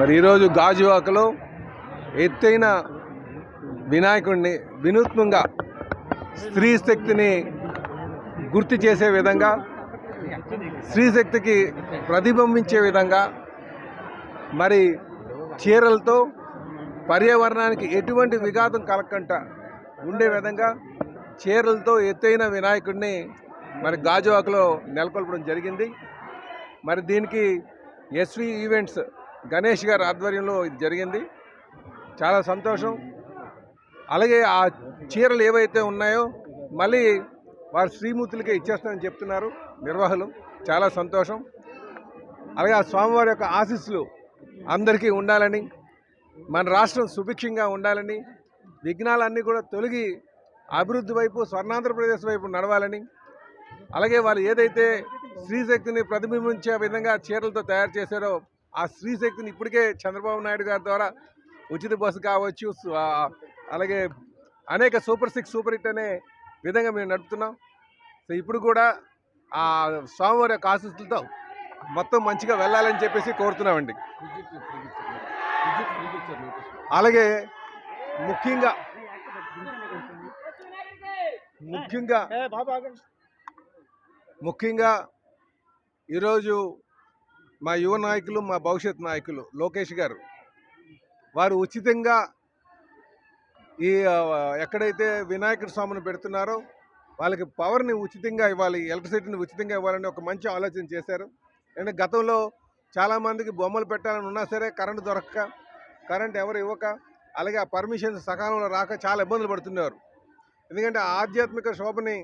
మరి ఈరోజు గాజువాకలో ఎత్తైన వినాయకుడిని వినూత్నంగా స్త్రీ శక్తిని గుర్తు చేసే విధంగా స్త్రీ శక్తికి ప్రతిబింబించే విధంగా మరి చీరలతో పర్యావరణానికి ఎటువంటి విఘాతం కలగకుండా ఉండే విధంగా చీరలతో ఎత్తైన వినాయకుడిని మరి గాజువాకలో నెలకొల్పడం జరిగింది. మరి దీనికి ఎస్వి ఈవెంట్స్ గణేష్ గారి ఆధ్వర్యంలో ఇది జరిగింది. చాలా సంతోషం. అలాగే ఆ చీరలు ఏవైతే ఉన్నాయో మళ్ళీ వారు శ్రీమూర్తులకే ఇచ్చేస్తానని చెప్తున్నారు నిర్వాహకులు. చాలా సంతోషం. అలాగే ఆ స్వామివారి యొక్క ఆశీస్సులు అందరికీ ఉండాలని మన రాష్ట్రం సుభిక్షంగా ఉండాలని విఘ్నాలన్నీ కూడా తొలగి అభివృద్ధి వైపు స్వర్ణాంధ్రప్రదేశ్ వైపు నడవాలని అలాగే వాళ్ళు ఏదైతే స్త్రీశక్తిని ప్రతిబింబించే విధంగా చీరలతో తయారు చేశారో ఆ స్త్రీశక్తిని ఇప్పటికే చంద్రబాబు నాయుడు గారి ద్వారా ఉచిత బస్సు కావచ్చు అలాగే అనేక సూపర్ సిక్స్ సూపర్ హిట్ అనే విధంగా మేము నడుపుతున్నాం. సో ఇప్పుడు కూడా ఆ స్వామివారి యొక్క ఆశీస్సులతో మొత్తం మంచిగా వెళ్ళాలని చెప్పేసి కోరుతున్నామండి. అలాగే ముఖ్యంగా ముఖ్యంగా ముఖ్యంగా ఈరోజు మా యువ నాయకులు మా భవిష్యత్ నాయకులు లోకేష్ గారు వారు ఉచితంగా ఈ ఎక్కడైతే వినాయకుడి స్వామిని పెడుతున్నారో వాళ్ళకి పవర్ని ఉచితంగా ఇవ్వాలి ఎలక్ట్రిసిటీని ఉచితంగా ఇవ్వాలని ఒక మంచి ఆలోచన చేశారు. అంటే గతంలో చాలామందికి బొమ్మలు పెట్టాలని ఉన్నా సరే కరెంటు దొరక్క కరెంట్ ఎవరు ఇవ్వక అలాగే ఆ పర్మిషన్స్ సకాలంలో రాక చాలా ఇబ్బందులు పడుతున్నారు. ఎందుకంటే ఆధ్యాత్మిక శోభని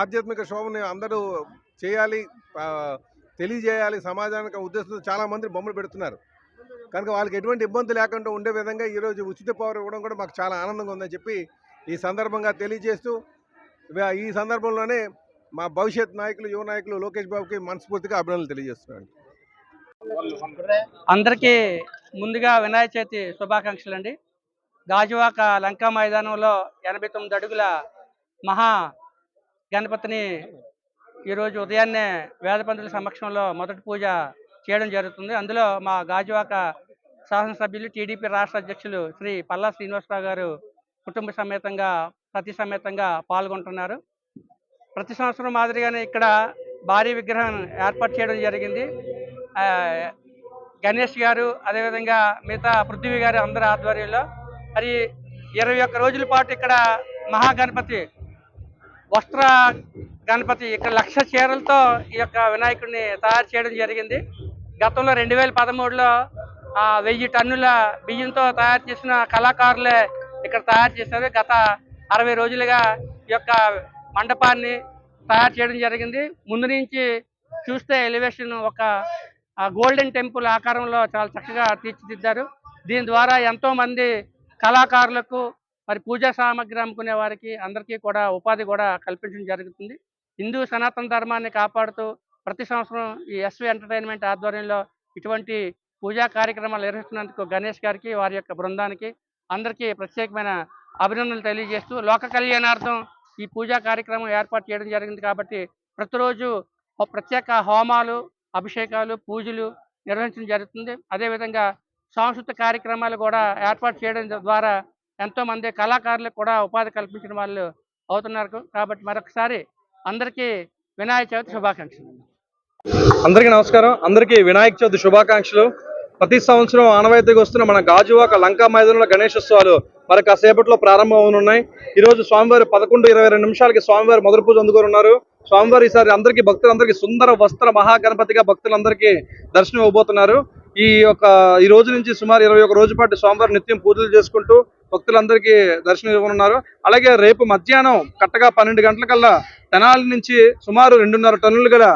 ఆధ్యాత్మిక శోభని అందరూ చేయాలి తెలియజేయాలి సమాజానికి ఉద్దేశంతో చాలామంది బొమ్మలు పెడుతున్నారు. కనుక వాళ్ళకి ఎటువంటి ఇబ్బంది లేకుండా ఉండే విధంగా ఈరోజు ఉచిత పవర్ ఇవ్వడం కూడా మాకు చాలా ఆనందంగా ఉందని చెప్పి ఈ సందర్భంగా తెలియజేస్తూ ఈ సందర్భంలోనే మా భవిష్యత్ నాయకులు యువ నాయకులు లోకేష్ బాబుకి మనస్ఫూర్తిగా అభినందనలు తెలియజేస్తున్నాను. అందరికీ ముందుగా వినాయక చవితి శుభాకాంక్షలు అండి. గాజువాక లంకా మైదానంలో ఎనభై తొమ్మిది అడుగుల మహా గణపతిని ఈరోజు ఉదయాన్నే వేద పంతుల సమక్షంలో మొదటి పూజ చేయడం జరుగుతుంది. అందులో మా గాజువాక శాసనసభ్యులు టీడీపీ రాష్ట్ర అధ్యక్షులు శ్రీ పల్లా శ్రీనివాసరావు గారు కుటుంబ సమేతంగా ప్రతి సమేతంగా పాల్గొంటున్నారు. ప్రతి సంవత్సరం మాదిరిగానే ఇక్కడ భారీ విగ్రహం ఏర్పాటు చేయడం జరిగింది. గణేష్ గారు అదేవిధంగా మిగతా పృథ్వీ గారు అందరి ఆధ్వర్యంలో. మరి ఇరవై ఒక్క రోజుల పాటు ఇక్కడ మహాగణపతి వస్త్ర గణపతి ఇక్కడ లక్ష చీరలతో ఈ యొక్క వినాయకుడిని తయారు చేయడం జరిగింది. గతంలో రెండు వేల పదమూడులో వెయ్యి టన్నుల బియ్యంతో తయారు చేసిన కళాకారులే ఇక్కడ తయారు చేశారు. గత అరవై రోజులుగా ఈ యొక్క మండపాన్ని తయారు చేయడం జరిగింది. ముందు నుంచి చూస్తే ఎలివేషన్ ఒక గోల్డెన్ టెంపుల్ ఆకారంలో చాలా చక్కగా తీర్చిదిద్దారు. దీని ద్వారా ఎంతోమంది కళాకారులకు మరి పూజా సామాగ్రి అమ్ముకునే వారికి అందరికీ కూడా ఉపాధి కూడా కల్పించడం జరుగుతుంది. హిందూ సనాతన ధర్మాన్ని కాపాడుతూ ప్రతి సంవత్సరం ఈ ఎస్వి ఎంటర్టైన్మెంట్ ఆధ్వర్యంలో ఇటువంటి పూజా కార్యక్రమాలు నిర్వహిస్తున్నందుకు గణేష్ గారికి వారి యొక్క బృందానికి అందరికీ ప్రత్యేకమైన అభినందనలు తెలియజేస్తూ లోక కళ్యాణార్థం ఈ పూజా కార్యక్రమం ఏర్పాటు చేయడం జరిగింది కాబట్టి ప్రతిరోజు ప్రత్యేక హోమాలు అభిషేకాలు పూజలు నిర్వహించడం జరుగుతుంది. అదేవిధంగా సాంస్కృతిక కార్యక్రమాలు కూడా ఏర్పాటు చేయడం ద్వారా ఎంతోమంది కళాకారులకు కూడా ఉపాధి కల్పించిన వాళ్ళు అవుతున్నారు. కాబట్టి మరొకసారి అందరికీ వినాయక చవితి శుభాకాంక్షలు. అందరికీ నమస్కారం. అందరికీ వినాయక చవితి శుభాకాంక్షలు. ప్రతి సంవత్సరం ఆనవాయితీగా వస్తున్న మన గాజువాక లంకా మైదానంలో గణేశోత్సవాలు మరి కాసేపట్లో ప్రారంభం అవునున్నాయి. ఈ రోజు స్వామివారి పదకొండు ఇరవై రెండు నిమిషాలకి స్వామివారి మొదటి పూజ అందుకోనున్నారు. స్వామివారి ఈసారి అందరికీ భక్తులందరికీ సుందర వస్త్ర మహాగణపతిగా భక్తులందరికీ దర్శనం ఇవ్వబోతున్నారు. ఈ యొక్క ఈ రోజు నుంచి సుమారు ఇరవై ఒక రోజు పాటు స్వామివారి నిత్యం పూజలు చేసుకుంటూ భక్తులందరికీ దర్శనం ఇవ్వనున్నారు. అలాగే రేపు మధ్యాహ్నం కట్టగా పన్నెండు గంటలకల్లా తెనాలి నుంచి సుమారు రెండున్నర టన్నులు గల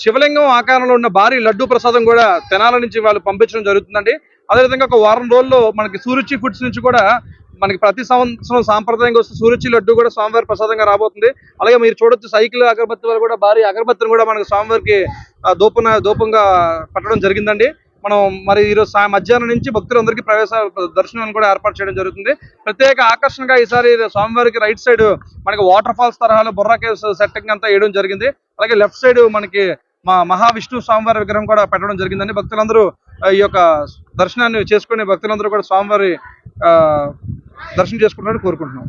శివలింగం ఆకారంలో ఉన్న భారీ లడ్డు ప్రసాదం కూడా తెనాల నుంచి వాళ్ళు పంపించడం జరుగుతుందండి. అదేవిధంగా ఒక వారం రోజుల్లో మనకి సూరుచి ఫుడ్స్ నుంచి కూడా మనకి ప్రతి సంవత్సరం సాంప్రదాయంగా వస్తే సూరుచి లడ్డు కూడా స్వామివారి ప్రసాదంగా రాబోతుంది. అలాగే మీరు చూడొచ్చు సైకిల్ అగరబత్తి వల్ల కూడా భారీ అగరబత్తిని కూడా మనకి స్వామివారికి దూపన దూపంగా పట్టడం జరిగిందండి. మనం మరి ఈరోజు మధ్యాహ్నం నుంచి భక్తులందరికీ ప్రవేశ దర్శనాన్ని కూడా ఏర్పాటు చేయడం జరుగుతుంది. ప్రత్యేక ఆకర్షణగా ఈసారి స్వామివారికి రైట్ సైడ్ మనకి వాటర్ ఫాల్స్ తరహాలో బుర్రా కేవ్స్ సెట్టింగ్ అంతా వేయడం జరిగింది. అలాగే లెఫ్ట్ సైడ్ మనకి మా మహావిష్ణు స్వామివారి విగ్రహం కూడా పెట్టడం జరిగిందండి. భక్తులందరూ ఈ యొక్క దర్శనాన్ని చేసుకుని భక్తులందరూ కూడా స్వామివారి ఆ, దర్శనం చేసుకుంటారని కోరుకుంటున్నాం.